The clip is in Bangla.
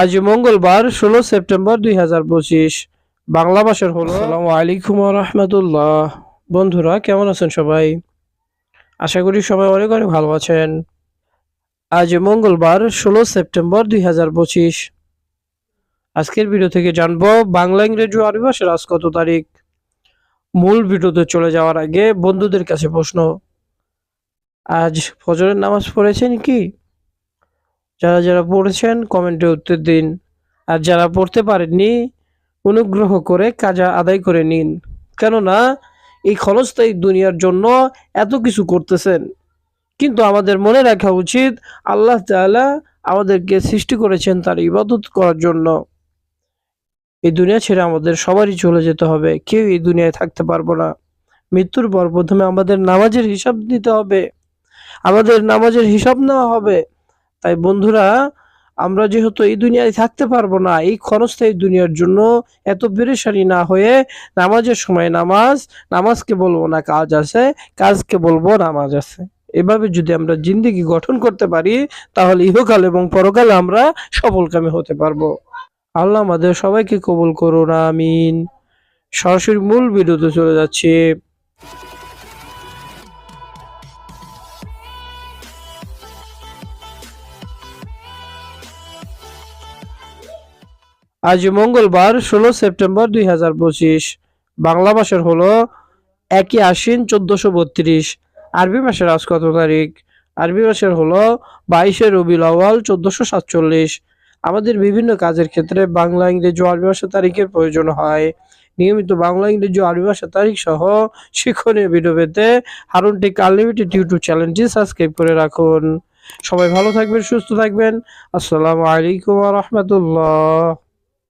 আজ মঙ্গলবার ষোলো সেপ্টেম্বর দুই হাজার পঁচিশ। বাংলা ভাষার হলো আসসালামু আলাইকুম রহমতুল্লাহ। বন্ধুরা কেমন আছেন সবাই? আশা করি সবাই অনেক অনেক ভালো আছেন। আজ মঙ্গলবার ষোলো সেপ্টেম্বর দুই হাজার পঁচিশ। আজকের ভিডিও থেকে জানব বাংলা ইংরেজি ও আরবি ভাষার আজ কত তারিখ? মূল ভিডিওতে চলে যাওয়ার আগে বন্ধুদের কাছে প্রশ্ন। আজ ফজরের নামাজ পড়েছেন কি? যারা যারা পড়েছেন কমেন্টে উত্তর দিন। আর যারা পড়তে পারেননি, অনুগ্রহ করে কাজা আদায় করে নিন। কেননা, এই ক্ষণস্থায়ী দুনিয়ার জন্য এত কিছু করতেছেন। কিন্তু আমাদের মনে রাখা উচিত, আল্লাহ তাআলা আমাদেরকে সৃষ্টি করেছেন তার ইবাদত করার জন্য। এই দুনিয়া ছেড়ে আমাদের সবারই চলে যেতে হবে। কেউ এই দুনিয়ায় থাকতে পারব না। মৃত্যুর পর প্রথমে আমাদের নামাজের হিসাব দিতে হবে। আমাদের নামাজের হিসাব নেওয়া হবে। তাই বন্ধুরা, আমরা যেহেতু এই দুনিয়ায় থাকতে পারব না, এই ক্ষণস্থায়ী দুনিয়ার জন্য এত পেরেশানি না হয়ে নামাজের সময় নামাজ, নামাজকে বলব না কাজ আছে, কাজকে বলব নামাজ আছে। এভাবে যদি আমরা জিন্দিগি গঠন করতে পারি, তাহলে ইহকাল এবং পরকালে আমরা সফলকামী হতে পারব। আল্লাহ আমাদের সবাইকে কবুল করুন, আমিন। সরাসরি মূল ভিডিওতে চলে যাচ্ছে। আজ মঙ্গলবার, ষোলো সেপ্টেম্বর দুই হাজার পঁচিশ। বাংলা ভাষার হলো একই আশ্বিন চোদ্দশো বত্রিশ। আরবি মাসের আজ কত তারিখ? আরবি মাসের হলো বাইশে রবিউল আওয়াল চোদ্দশো সাতচল্লিশ। আমাদের বিভিন্ন কাজের ক্ষেত্রে বাংলা, ইংরেজি আরবি ভাষা তারিখের প্রয়োজন হয়। নিয়মিত বাংলা, ইংরেজি আরবি ভাষা তারিখ সহ শিক্ষণীয় ভিডিও পেতে হারুন টেক আনলিমিটেড ইউটিউব চ্যানেলটি সাবস্ক্রাইব করে রাখুন। সবাই ভালো থাকবেন, সুস্থ থাকবেন। আসসালামু আলাইকুম রহমতুল্লাহ।